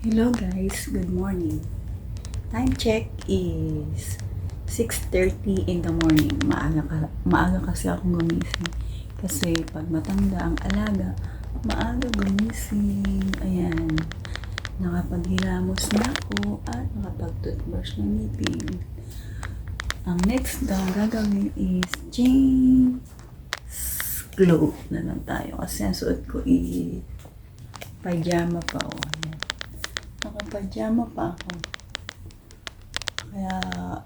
Hello guys, good morning. Time check is 6.30 in the morning. Maaga, ka, maaga kasi akong gumising. Kasi pag matanda ang alaga, maaga gumising. Ayan. Nakapaghilamos na ako at nakapag-toothbrush ng ngipin. Ang next daw gagawin is James glow na lang tayo. Kasi ang suot ko is pajama pa. O, ayan. Nakapajama pa ako. Kaya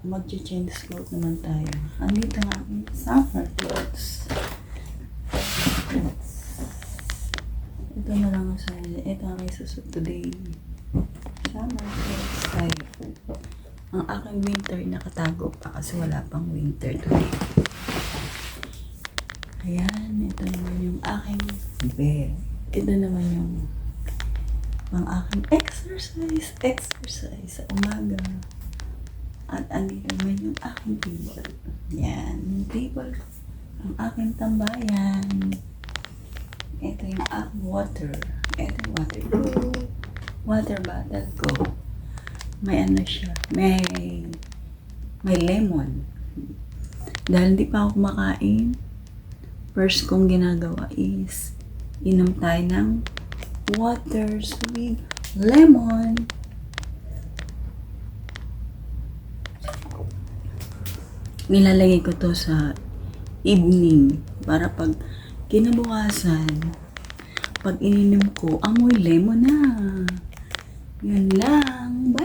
mag-change clothes naman tayo. Andito ang summer clothes. Ito na lang ang sa Ito ang isusot today. Summer clothes tayo. Ang aking winter nakatago pa kasi wala pang winter today. Ayan, ito naman yung aking bed. Ito naman yung ang aking exercise, exercise sa umaga. At andito naman yung aking table. Yan, yung table, ang aking tambayan. Ito yung aking water. Ito yung water ko. Water bottle ko. May ano siya, may may lemon. Dahil hindi pa ako kumakain, first kong ginagawa is inom tayo ng waters with lemon. Nilalagay ko to sa evening para pag kinabukasan, pag ininom ko, amoy lemon na. Yun lang. Bye-bye.